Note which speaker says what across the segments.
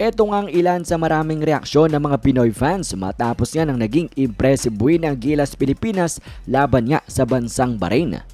Speaker 1: Ito nga ang ilan sa maraming reaksyon ng mga Pinoy fans matapos nga ng naging impressive win ng Gilas Pilipinas laban nga sa bansang Bahrain.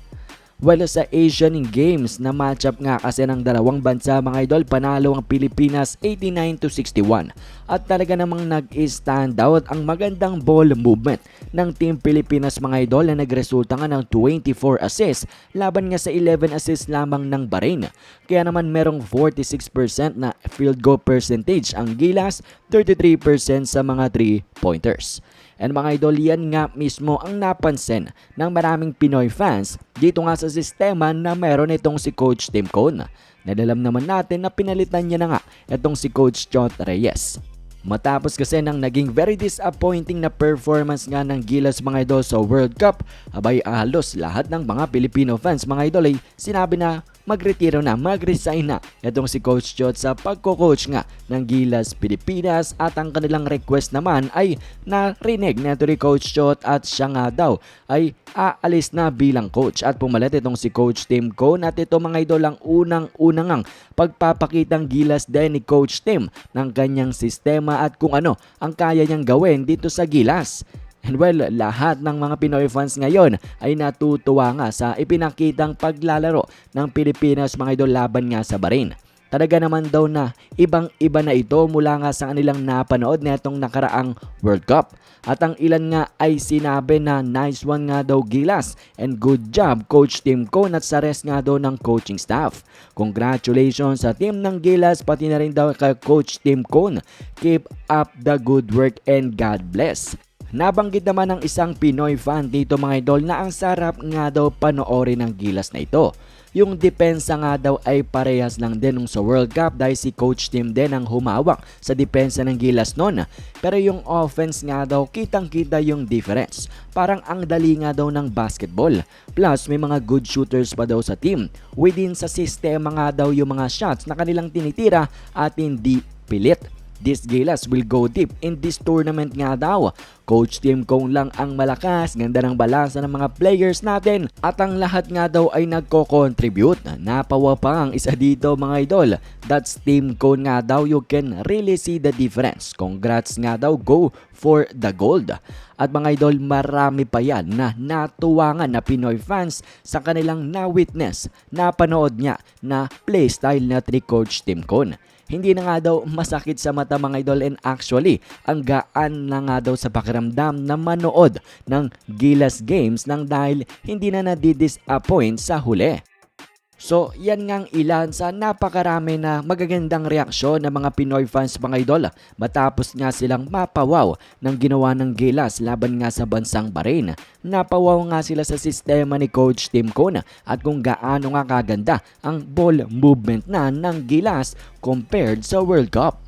Speaker 1: Well, sa Asian Games na matchup nga kasi ng dalawang bansa mga idol, panalo ang Pilipinas 89 to 61. At talaga namang nag-stand out ang magandang ball movement ng Team Pilipinas mga idol na nagresulta nga ng 24 assists laban nga sa 11 assists lamang ng Bahrain. Kaya naman merong 46% na field goal percentage ang Gilas, 33% sa mga 3-pointers. And mga idol, yan nga mismo ang napansin ng maraming Pinoy fans dito nga sa sistema na meron itong si Coach Tim Cone. Nadalam naman natin na pinalitan niya na nga itong si Coach Chot Reyes. Matapos kasi ng naging very disappointing na performance nga ng Gilas mga idol sa World Cup, abay halos lahat ng mga Filipino fans mga idol ay sinabi na magretiro na, mag-resign na itong si Coach Chot sa pagko-coach nga ng Gilas Pilipinas at ang kanilang request naman ay narinig na ito ni Coach Chot at siya nga daw ay aalis na bilang coach at pumalit itong si Coach Tim Cone at ito mga idol ang unang-unang ang pagpapakitang gilas din ni Coach Tim ng kanyang sistema at kung ano ang kaya niyang gawin dito sa gilas. And well, lahat ng mga Pinoy fans ngayon ay natutuwa nga sa ipinakitang paglalaro ng Pilipinas mga idol laban nga sa Bahrain. Talaga naman daw na ibang iba na ito mula nga sa kanilang napanood netong nakaraang World Cup. At ang ilan nga ay sinabi na nice one nga daw Gilas and good job Coach Tim Cone at sa rest nga daw ng coaching staff. Congratulations sa team ng Gilas pati na rin daw kay Coach Tim Cone. Keep up the good work and God bless. Nabanggit naman ng isang Pinoy fan dito mga idol na ang sarap nga daw panoorin ng gilas na ito. Yung depensa nga daw ay parehas lang din sa World Cup dahil si Coach Tim din ang humawak sa depensa ng gilas noon. Pero yung offense nga daw kitang kita yung difference. Parang ang dali nga daw ng basketball. Plus may mga good shooters pa daw sa team. Within sa sistema nga daw yung mga shots na kanilang tinitira at hindi pilit. This Gilas will go deep in this tournament nga daw. Coach Tim Kong lang ang malakas, ganda ng balansa ng mga players natin at ang lahat nga daw ay nagko-contribute. Napawa pa ang isa dito mga idol. That's Team Kong nga daw, you can really see the difference. Congrats nga daw, go for the gold. At mga idol, marami pa yan na natuwa nga na Pinoy fans sa kanilang na-witness, napanood niya na playstyle na ni Coach Tim Cone hindi na nga daw masakit sa mata mga idol and actually ang gaan na nga daw sa pakiramdam na manood ng Gilas Games nang dahil hindi na nadidisappoint sa huli. So, yan ngang ilan sa napakarami na magagandang reaksyon ng mga Pinoy fans mga idol matapos nga silang mapawaw ng ginawa ng Gilas laban nga sa bansang Bahrain. Napawaw nga sila sa sistema ni Coach Tim Cone at kung gaano nga kaganda ang ball movement na ng Gilas compared sa World Cup.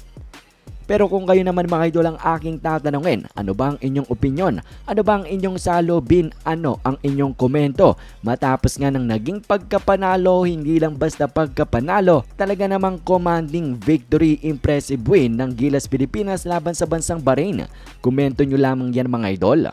Speaker 1: Pero kung kayo naman mga idol ang aking tatanungin, ano ba ang inyong opinion? Ano ba ang inyong salobin? Ano ang inyong komento? Matapos nga ng naging pagkapanalo, hindi lang basta pagkapanalo, talaga namang commanding victory impressive win ng Gilas Pilipinas laban sa bansang Bahrain. Komento nyo lamang yan mga idol.